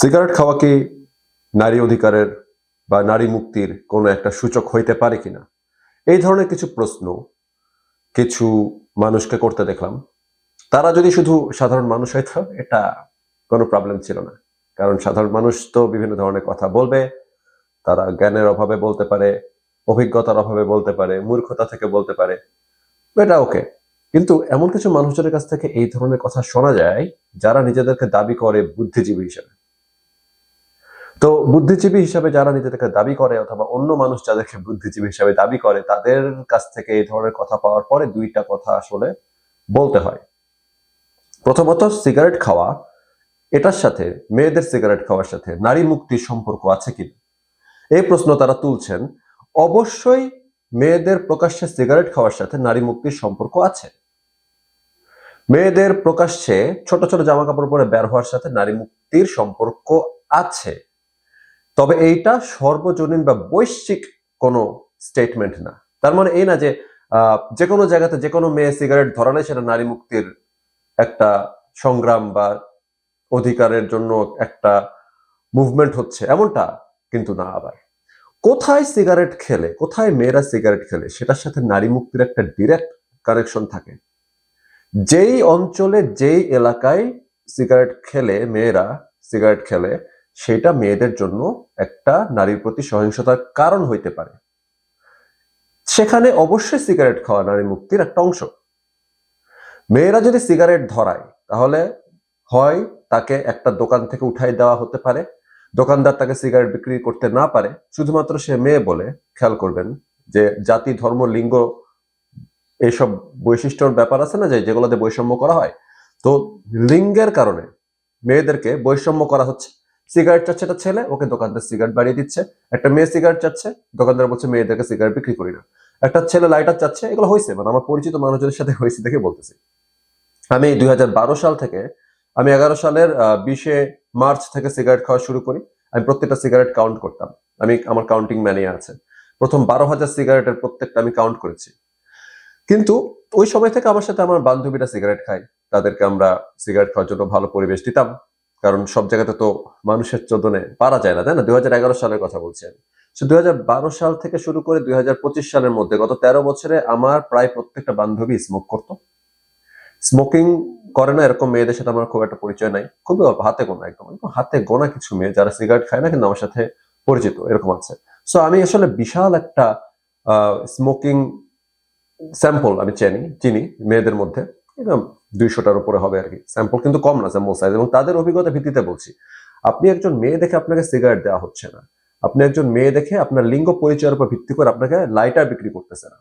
Cigarette খাওয়া কি নারী অধিকারের বা নারী মুক্তির কোনো একটা সূচক হইতে পারে কিনা? এই ধরনের কিছু প্রশ্ন কিছু মানুষকে করতে দেখলাম। তারা যদি শুধু সাধারণ মানুষ হইতো, এটা কোনো প্রবলেম ছিল না। কারণ সাধারণ মানুষ তো বিভিন্ন ধরনের কথা বলবে, তারা জ্ঞানের অভাবে বলতে পারে, অভিজ্ঞতার অভাবে বলতে পারে, মূর্খতা থেকে বলতে পারে, এটা ওকে কিন্তু এমন কিছু মানুষজনের কাছ থেকে এই ধরনের কথা শোনা যায়, যারা নিজেদেরকে দাবি করে বুদ্ধিজীবী হিসেবে। তো বুদ্ধিজীবী হিসাবে যারা নিজেদেরকে দাবি করে অথবা অন্য মানুষ যাদেরকে বুদ্ধিজীবী হিসাবে দাবি করে, তাদের কাছ থেকে এই ধরনের কথা পাওয়ার পরে দুইটা কথা আসলে বলতে হয়। প্রথমত, সিগারেট খাওয়া, এটার সাথে, মেয়েদের সিগারেট খাওয়ার সাথে নারী মুক্তির সম্পর্ক আছে কিনা? এই প্রশ্ন তারা তুলছেন, অবশ্যই মেয়েদের প্রকাশ্যে সিগারেট খাওয়ার সাথে নারী মুক্তির সম্পর্ক আছে। মেয়েদের প্রকাশ্যে ছোট ছোট জামা কাপড় পরে বের হওয়ার সাথে নারী মুক্তির সম্পর্ক আছে। তবে এইটা সর্বজনীন বা বৈশ্বিক কোনো স্টেটমেন্ট না। তার মানে এই না যে যে কোনো জায়গাতে যে কোনো মেয়ে সিগারেট ধরালে সেটা নারী মুক্তির একটা সংগ্রাম বা অধিকারের জন্য একটা মুভমেন্ট হচ্ছে। এমনটা কিন্তু না আবার। কোথায় সিগারেট খেলে, কোথায় মেয়েরা সিগারেট খেলে, সেটার সাথে নারী মুক্তির একটা ডিরেক্ট কানেকশন থাকে। যেই অঞ্চলে, যেই এলাকায় সিগারেট খেলে, মেয়েরা সিগারেট খেলে সেটা মেয়েদের জন্য একটা নারীর প্রতি সহিংসতার কারণ হইতে পারে। সেখানে অবশ্যই সিগারেট খাওয়া নারী মুক্তির একটা অংশ। মেয়েরা যদি সিগারেট ধরায়, তাহলে হয় তাকে একটা দোকান থেকে উঠাই দেওয়া হতে পারে। দোকানদার তাকে সিগারেট বিক্রি করতে না পারে। শুধুমাত্র সে মেয়ে বলে খেয়াল করবেন যে জাতি, ধর্ম, লিঙ্গ এইসব বৈশিষ্ট্যর ব্যাপার আছে না যে যেগুলোতে বৈষম্য করা হয়। তো লিঙ্গের কারণে মেয়েদেরকে বৈষম্য করা হচ্ছে। সিগারেট চাচ্ছে একটা ছেলে, ওকে দোকানদার সিগারেট বাড়িয়ে দিচ্ছে। একটা মেয়ে সিগারেট চাচ্ছে, দোকানদার বলছে, মেয়েদেরকে সিগারেট বিক্রি করি না। একটা ছেলে লাইটার চাচ্ছে, এগুলো হয়েছে মানে আমার পরিচিত মানুষজনের সাথে হয়েছে দেখে বলতেছি। আমি দুই হাজার বারো সাল থেকে, আমি এগারো সালের বিশে মার্চ থেকে সিগারেট খাওয়া শুরু করি। আমি প্রত্যেকটা সিগারেট কাউন্ট করতাম। আমি আমার কাউন্টিং ম্যানিয়া আছে। প্রথম বারো হাজার সিগারেটের প্রত্যেকটা আমি কাউন্ট করেছি। কিন্তু ওই সময় থেকে আমার সাথে আমার বান্ধবীরা সিগারেট খায়। তাদেরকে আমরা সিগারেট খাওয়ার জন্য ভালো পরিবেশ দিতাম। কারণ সব জায়গাতে তো মানুষের চোদনে পারা যায় না তাই না? দুই সালের কথা বলছি আমি সো দুই সাল থেকে শুরু করে দুই সালের মধ্যে গত তেরো বছরে আমার প্রায় প্রত্যেকটা বান্ধবী স্মোক করতো। স্মোকিং করে না এরকম মেয়েদের সাথে আমার খুব একটা পরিচয় নাই। খুবই অল্প, হাতে গোনা একদম। হাতে গোনা কিছু মেয়ে যারা সিগারেট খায় না কিন্তু আমার সাথে পরিচিত এরকম আছে। সো আমি আসলে বিশাল একটা স্মোকিং স্যাম্পল আমি চিনি চিনি মেয়েদের মধ্যে। দুইশোটার উপরে হবে আর কি। স্যাম্পল কিন্তু কম না স্যাম্পল সাইজ এবং তাদের অভিজ্ঞতা ভিত্তিতে বলছি, আপনি একজন মেয়ে দেখে আপনাকে সিগারেট দেওয়া হচ্ছে না। আপনি একজন মেয়ে দেখে আপনার লিঙ্গ পরিচয়ের উপর ভিত্তি করে আপনাকে লাইটার বিক্রি করতেছে না।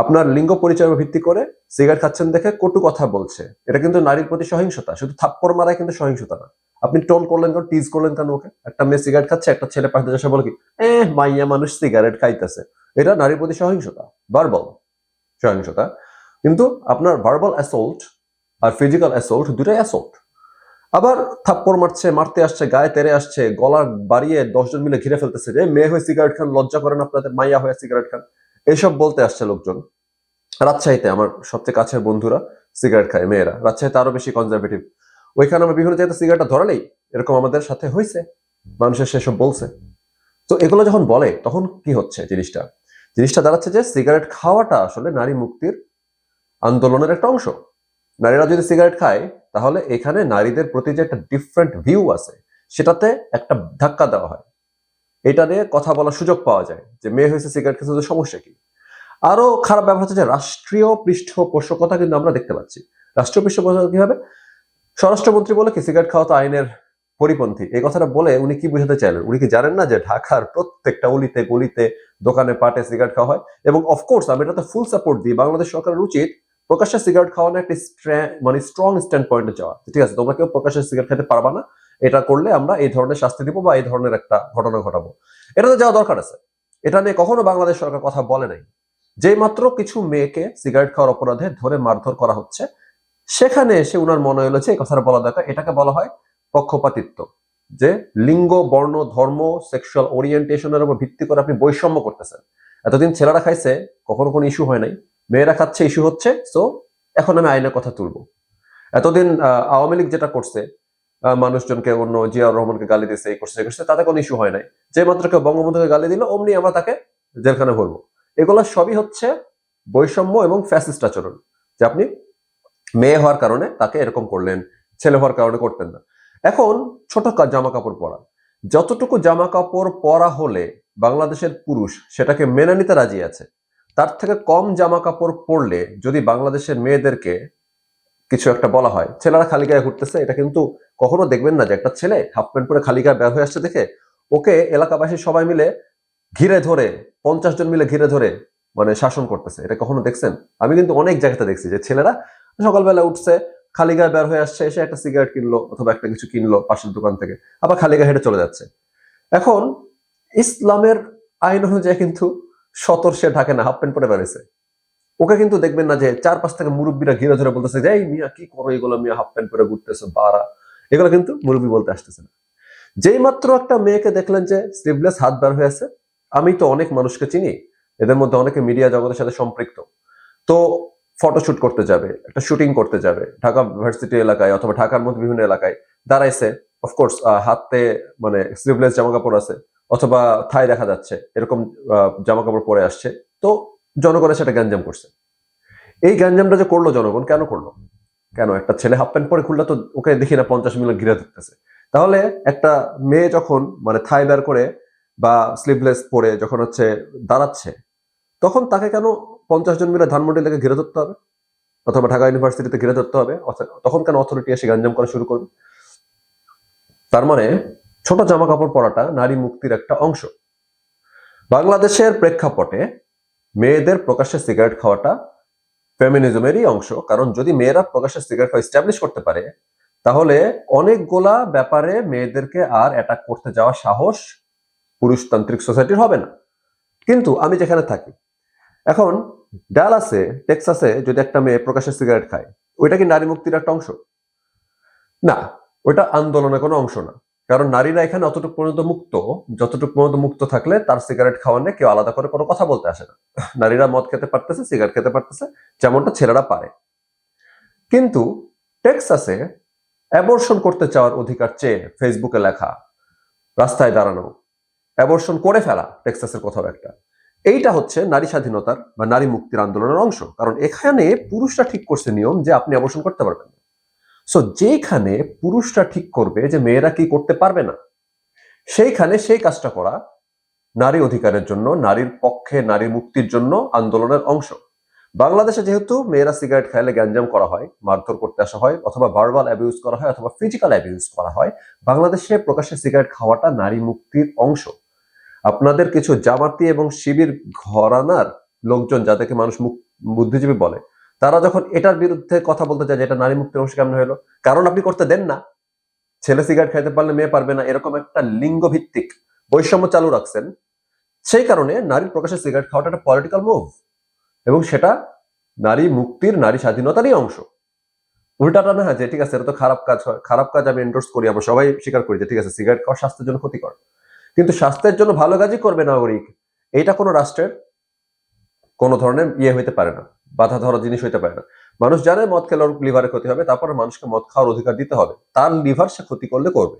আপনার লিঙ্গ পরিচয়ের উপর ভিত্তি করে সিগারেট খাচ্ছেন দেখে কটু কথা বলছে। এটা কিন্তু নারীর প্রতি সহিংসতা। শুধু থাপ্পড় মারাই কিন্তু সহিংসতা না। আপনি টোন করলেন কেন টিজ করলেন কেন ওকে? একটা মেয়ে সিগারেট খাচ্ছে, একটা ছেলে পাশে এসে বলে কি এ মাইয়া মানুষ সিগারেট খাইতেছে। এটা নারীর প্রতি সহিংসতা। বারবল সহিংসতা। কিন্তু আপনার ভার্বাল অ্যাসল্ট আর ফিজিক্যাল অ্যাসল্ট দুটাই অ্যাসল্ট আবার থাপ্পড় মারছে, মারতে আসছে, গায়ে তেরে আসছে, গলা বাড়িয়ে দশজন মিলে ঘিরে ফেলতেছে যে, মেয়ে হয়ে সিগারেট খান, লজ্জা করেন আপনাদের, মাইয়া হয়ে সিগারেট খান। এইসব বলতে আসছে লোকজন। রাজশাহীতে আমার সবচেয়ে কাছের বন্ধুরা সিগারেট খায়, মেয়েরা। রাজশাহীতে আরও বেশি কনজারভেটিভ ওইখানে আমরা বিভিন্ন জায়গাতে সিগারেটটা ধরালেই এরকম আমাদের সাথে হয়েছে মানুষের সেসব বলছে। তো এগুলো যখন বলে, তখন কি হচ্ছে জিনিসটা? জিনিসটা দাঁড়াচ্ছে যে সিগারেট খাওয়াটা আসলে নারী মুক্তির আন্দোলনের একটা অংশ। নারীরা যদি সিগারেট খায়, তাহলে এখানে নারীদের প্রতি যে একটা ডিফারেন্ট ভিউ আছে, সেটাতে একটা ধাক্কা দেওয়া হয়। এটা নিয়ে কথা বলার সুযোগ পাওয়া যায় যে মেয়ে হয়েছে সিগারেট খেতে সমস্যা কি? আরও খারাপ ব্যাপার হচ্ছে যে রাষ্ট্রীয় পৃষ্ঠপোষকতা কিন্তু আমরা দেখতে পাচ্ছি। রাষ্ট্রীয় পৃষ্ঠপোষকতা কি হবে স্বরাষ্ট্রমন্ত্রী বলে কি, সিগারেট খাওয়া তো আইনের পরিপন্থী। এই কথাটা বলে উনি কি বুঝাতে চাইলেন? উনি কি জানেন না যে ঢাকার প্রত্যেকটা উলিতে গলিতে দোকানে পাটে সিগারেট খাওয়া হয়? এবং অফকোর্স আমি এটাতে ফুল সাপোর্ট দিই। বাংলাদেশ সরকারের উচিত প্রকাশ্যে সিগারেট খাওয়ানো একটা মানে স্ট্রং স্ট্যান্ড পয়েন্টে যাওয়া। ঠিক আছে তোমরা কেউ প্রকাশ্যে সিগারেট খেতে পারবা না। এটা করলে আমরা এই ধরনের শাস্তি দিব বা এই ধরনের একটা ঘটনা ঘটাবো। এটাতে যাওয়া দরকার আছে। এটা নিয়ে কখনো বাংলাদেশ সরকার কথা বলে নাই। যেই মাত্র কিছু মেয়েকে সিগারেট খাওয়ার অপরাধে ধরে মারধর করা হচ্ছে, সেখানে এসে উনার মনে হলো যে এই কথাটা বলা দরকার। এটাকে বলা হয় পক্ষপাতিত্ব। যে লিঙ্গ, বর্ণ, ধর্ম সেক্সুয়াল ওরিয়েন্টেশনের উপর ভিত্তি করে আপনি বৈষম্য করতেছেন। এতদিন ছেলেরা খাইছে, কখনো কোনো ইস্যু হয় নাই। মেয়েরা খাচ্ছে, ইস্যু হচ্ছে সো এখন আমি আইনের কথা তুলবো। এতদিন আওয়ামী লীগ যেটা করছে মানুষজনকে, অন্য জিয়াউর রহমানকে গালি দিচ্ছে এই করছে করছে, তাতে কোনো ইস্যু হয় নাই। যে মাত্র কেউ বঙ্গবন্ধুকে গালি দিল, অমনি আমরা তাকে জেলখানে ভরবো। এগুলো সবই হচ্ছে বৈষম্য এবং ফ্যাসিস্ট আচরণ, যে আপনি মেয়ে হওয়ার কারণে তাকে এরকম করলেন, ছেলে হওয়ার কারণে করতেন না। এখন ছোট জামা কাপড় পরা। যতটুকু জামা কাপড় পরা হলে বাংলাদেশের পুরুষ সেটাকে মেনে নিতে রাজি আছে। তার থেকে কম জামা কাপড় পরলে যদি বাংলাদেশের মেয়েদেরকে কিছু একটা বলা হয়, ছেলেরা খালি গায়ে ঘুরতেছে, এটা কিন্তু কখনো দেখবেন না যে একটা ছেলে হাফ প্যান্ট পরে খালি গায়ে বের হয়ে আসছে দেখে ওকে এলাকাবাসী সবাই মিলে ঘিরে ধরে, পঞ্চাশ জন মিলে ঘিরে ধরে মানে শাসন করতেছে। এটা কখনো দেখছেন? আমি কিন্তু অনেক জায়গাতে দেখছি যে ছেলেরা সকালবেলা উঠছে, খালি গায়ে বের হয়ে আসছে, এসে একটা সিগারেট কিনলো অথবা একটা কিছু কিনলো পাশের দোকান থেকে, আবার খালি গায়ে হেঁটে চলে যাচ্ছে। এখন ইসলামের আইন অনুযায়ী কিন্তু সতর সে ঢাকে না হাফ প্যান্ট পরে বেড়েছে ওকে কিন্তু দেখবেন না যে চার পাঁচ থেকে মুরব্বীরা ঘিরে ধরে বলতেছে যে, এই মিয়া, কি করো? এগুলো মিয়া হাফ প্যান্ট পরে ঘুরতেছে, বাড়া। এগুলো কিন্তু মুরব্বী বলতে আসতেছে না। যেই মাত্র একটা মেয়েকে দেখলেন যে স্লিভলেস হাত বের হয়েছে আমি তো অনেক মানুষকে চিনি, এদের মধ্যে অনেকে মিডিয়া জগতের সাথে সম্পৃক্ত। তো ফটোশুট করতে যাবে, একটা শুটিং করতে যাবে, ঢাকা ভার্সিটি এলাকায় অথবা ঢাকার মধ্যে বিভিন্ন এলাকায়, দাঁড়াইছে। অফকোর্স হাতে মানে স্লিভলেস জামা কাপড় আছে অথবা থাই দেখা যাচ্ছে, এরকম জামা কাপড় পরে আসছে, তো জনগণের সেটা গ্যাঞ্জাম করছে। এই গ্যাঞ্জামটা যে করল জনগণ, কেন করল? কেন? একটা ছেলে হাফ প্যান্ট পরে খুললে তো ওকে দেখি না পঞ্চাশ মিনিট ঘিরে ধরতেছে। তাহলে একটা মেয়ে যখন মানে থাই বের করে বা স্লিভলেস পরে যখন হচ্ছে দাঁড়াচ্ছে, তখন তাকে কেন পঞ্চাশ জন মিলে ধানমন্ডি লেগে ঘিরে ধরতে হবে? অথবা ঢাকা ইউনিভার্সিটিতে ঘিরে ধরতে হবে? তখন কেন অথরিটি এসে গ্যাঞ্জাম করা শুরু করবে? তার মানে ছোট জামা কাপড় পরাটা নারী মুক্তির একটা অংশ। বাংলাদেশের প্রেক্ষাপটে মেয়েদের প্রকাশ্যে সিগারেট খাওয়াটা ফেমিনিজমেরই অংশ, কারণ যদি মেয়েরা প্রকাশ্যে সিগারেট খাওয়া স্ট্যাবলিশ করতে পারে, তাহলে অনেকগুলা ব্যাপারে মেয়েদেরকে আর অ্যাটাক করতে যাওয়া সাহস পুরুষতান্ত্রিক সোসাইটির হবে না। কিন্তু আমি যেখানে থাকি, এখন ডালাসে, টেক্সাসে যদি একটা মেয়ে প্রকাশ্যে সিগারেট খায়, ওইটা কি নারী মুক্তির একটা অংশ? না, ওইটা আন্দোলনের কোনো অংশ না। কারণ নারীরা এখানে অতটুকু পর্যন্ত মুক্ত। যতটুকু পর্যন্ত মুক্ত থাকলে তার সিগারেট খাওয়া নিয়ে কেউ আলাদা করে কোনো কথা বলতে আসে না। নারীরা মদ খেতে পারতেছে সিগারেট খেতে পারতেছে, যেমনটা ছেলেরা পারে। কিন্তু টেক্সাসে অ্যাবর্শন করতে চাওয়ার অধিকার চেয়ে ফেসবুকে লেখা, রাস্তায় দাঁড়ানো অ্যাবর্শন করে ফেলা টেক্সাসের কোথাও একটা। এইটা হচ্ছে নারী স্বাধীনতার বা নারী মুক্তির আন্দোলনের অংশ। কারণ এখানে পুরুষরা ঠিক করছে নিয়ম যে আপনি অবসর করতে পারবেন না। সো যেখানে পুরুষরা ঠিক করবে যে মেয়েরা কি করতে পারবে না, সেইখানে সেই কাজটা করা নারী অধিকারের জন্য, নারীর পক্ষে, নারী মুক্তির জন্য আন্দোলনের অংশ। বাংলাদেশে যেহেতু মেয়েরা সিগারেট খাইলে গ্যাঞ্জাম করা হয়, মারধর করতে আসা হয়, অথবা ভার্বাল অ্যাবিউজ করা হয়, অথবা ফিজিক্যাল অ্যাবিউজ করা হয়, বাংলাদেশে প্রকাশ্যে সিগারেট খাওয়াটা নারী মুক্তির অংশ। আপনাদের কিছু জামাতি এবং শিবির ঘরানার লোকজন যাদেরকে মানুষ বুদ্ধিজীবী বলে তারা যখন এটার বিরুদ্ধে কথা বলতে চায় যে এটা নারী মুক্তি অংশ কেমন হলো, কারণ আপনি করতে দেন না। ছেলে সিগারেট খাইতে পারলে মেয়ে পারবে না, এরকম একটা লিঙ্গ ভিত্তিক বৈষম্য চালু রাখছেন, সেই কারণে নারীর প্রকাশ্যে সিগারেট খাওয়াটা একটা পলিটিক্যাল মুভ এবং সেটা নারী মুক্তির, নারী স্বাধীনতারই অংশ। উল্টাটা না, যে ঠিক আছে, এটা তো খারাপ কাজ হয়, খারাপ কাজ আমি এন্ডোর্স করি আমরা সবাই স্বীকার করি যে ঠিক আছে, সিগারেট খাওয়া স্বাস্থ্যের জন্য ক্ষতিকর। কিন্তু স্বাস্থ্যের জন্য ভালো কাজই করবে নাগরিক এটা কোনো রাষ্ট্রের কোনো ধরনের ইয়ে হইতে পারে না। বাধা ধরা জিনিস হইতে পারে না। মানুষ জানে মদ খেলে ওর লিভারে ক্ষতি হবে, তারপরে মানুষকে মদ খাওয়ার অধিকার দিতে হবে। তার লিভার সে ক্ষতি করলে করবে।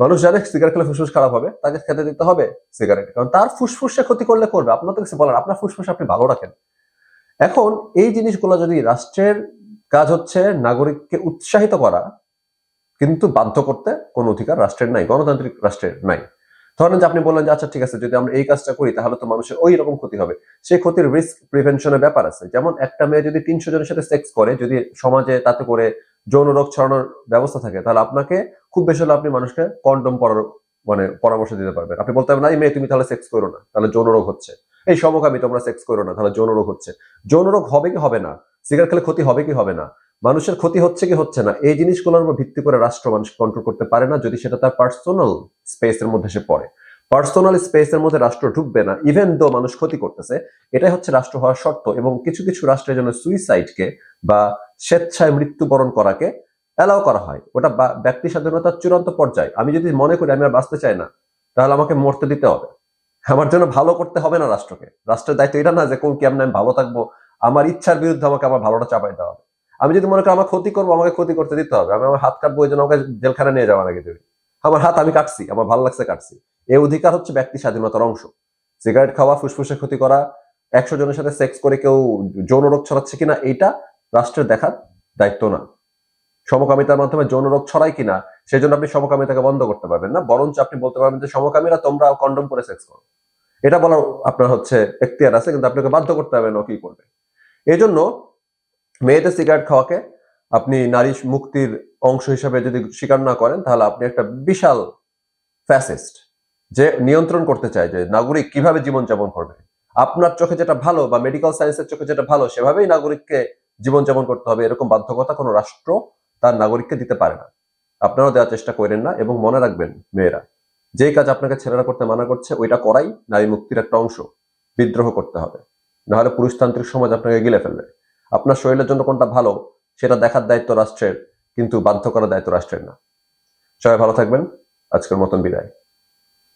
মানুষ জানে সিগারেট খেলে ফুসফুস খারাপ হবে, তাকে খেতে দিতে হবে সিগারেট। কারণ তার ফুসফুস সে ক্ষতি করলে করবে আপনার তো কিছু বলার, আপনার ফুসফুস আপনি ভালো রাখেন। এখন এই জিনিসগুলো যদি রাষ্ট্রের কাজ হচ্ছে নাগরিককে উৎসাহিত করা, কিন্তু বাধ্য করতে কোনো অধিকার রাষ্ট্রের নাই, গণতান্ত্রিক রাষ্ট্রের নাই। ধরেন যে আপনি বললেন যে আচ্ছা ঠিক আছে, যদি আমরা এই কাজটা করি, তাহলে তো মানুষের ওই রকম ক্ষতি হবে। সেই ক্ষতির রিস্ক প্রিভেনশনের ব্যাপার আছে। যেমন একটা মেয়ে যদি তিনশো জনের সাথে সেক্স করে, যদি সমাজে তাতে করে যৌন রোগ ছড়ানোর ব্যবস্থা থাকে, তাহলে আপনাকে খুব বেশি হলে আপনি মানুষকে কন্ডম পরার মানে পরামর্শ দিতে পারবেন। আপনি বলতে পারবেন না, এই মেয়ে, তুমি তাহলে সেক্স করো না, তাহলে যৌন রোগ হচ্ছে। এই সমকামী, তোমরা সেক্স করো না, তাহলে যৌন রোগ হচ্ছে। যৌন রোগ হবে কি হবে না? সিগারেট খেলে ক্ষতি হবে কি হবে না? মানুষের ক্ষতি হচ্ছে কি হচ্ছে না, এই জিনিসগুলোর উপর ভিত্তি করে রাষ্ট্র মানুষ কন্ট্রোল করতে পারে না যদি সেটা তার পার্সোনাল স্পেসের মধ্যে সে পড়ে। পার্সোনাল স্পেসের মধ্যে রাষ্ট্র ঢুকবে না ইভেন দো মানুষ ক্ষতি করতেছে, এটাই হচ্ছে রাষ্ট্র হওয়ার শর্ত এবং কিছু কিছু রাষ্ট্রের জন্য সুইসাইডকে বা স্বেচ্ছায় মৃত্যুবরণ করাকে অ্যালাউ করা হয়। ওটা ব্যক্তি স্বাধীনতার চূড়ান্ত পর্যায়ে। আমি যদি মনে করি আমি আর বাঁচতে চাই না, তাহলে আমাকে মরতে দিতে হবে। আমার জন্য ভালো করতে হবে না রাষ্ট্রকে। রাষ্ট্রের দায়িত্ব এটা না যে কোন কেমন আমি ভালো থাকব, আমার ইচ্ছার বিরুদ্ধে আমাকে আমার ভালোটা চাপাই দেওয়া হবে। আমি যদি মনে করি আমার ক্ষতি করব, আমাকে ক্ষতি করতে দিতে হবে। আমি আমার হাত কাটবো, ওই জন্য আমাকে জেলখানা নিয়ে যাওয়া নাকি তুমি? আমার হাত আমি কাটছি, আমার ভালো লাগছে কাটছি। এই অধিকার হচ্ছে ব্যক্তি স্বাধীনতার অংশ। সিগারেট খাওয়া ফুসফুসে ক্ষতি করা, একশো জনের সাথে সেক্স করে কেউ যৌন রোগ ছড়াচ্ছে কিনা, এইটা রাষ্ট্রের দেখার দায়িত্ব না। সমকামিতার মাধ্যমে যৌন রোগ ছড়ায় কিনা সেই জন্য আপনি সমকামিতাকে বন্ধ করতে পারবেন না। বরঞ্চ আপনি বলতে পারবেন যে, সমকামীরা তোমরা কন্ডম করে সেক্স করো। এটা বলার আপনার হচ্ছে এখতিয়ার আছে, কিন্তু আপনাকে বাধ্য করতে হবে না কি করবে। এই জন্য মেয়েদের সিগারেট খাওয়াকে আপনি নারী মুক্তির অংশ হিসাবে যদি স্বীকার না করেন, তাহলে আপনি একটা বিশাল ফ্যাসিস্ট যে নিয়ন্ত্রণ করতে চায়, যে নাগরিক কীভাবে জীবনযাপন করবে। আপনার চোখে যেটা ভালো বা মেডিকেল সায়েন্সের চোখে যেটা ভালো, সেভাবেই নাগরিককে জীবনযাপন করতে হবে। এরকম বাধ্যকতা কোনো রাষ্ট্র তার নাগরিককে দিতে পারে না। আপনারাও দেওয়ার চেষ্টা করেন না এবং মনে রাখবেন মেয়েরা, যেই কাজ আপনাকে ছেলেরা করতে মানা করছে, ওইটা করাই নারী মুক্তির একটা অংশ। বিদ্রোহ করতে হবে। নাহলে পুরুষতান্ত্রিক সমাজ আপনাকে গিলে ফেলবে। আপনার শরীরের জন্য কোনটা ভালো, সেটা দেখার দায়িত্ব রাষ্ট্রের, কিন্তু বাধ্য করার দায়িত্ব রাষ্ট্রের না। সবাই ভালো থাকবেন। আজকের মতন বিদায়।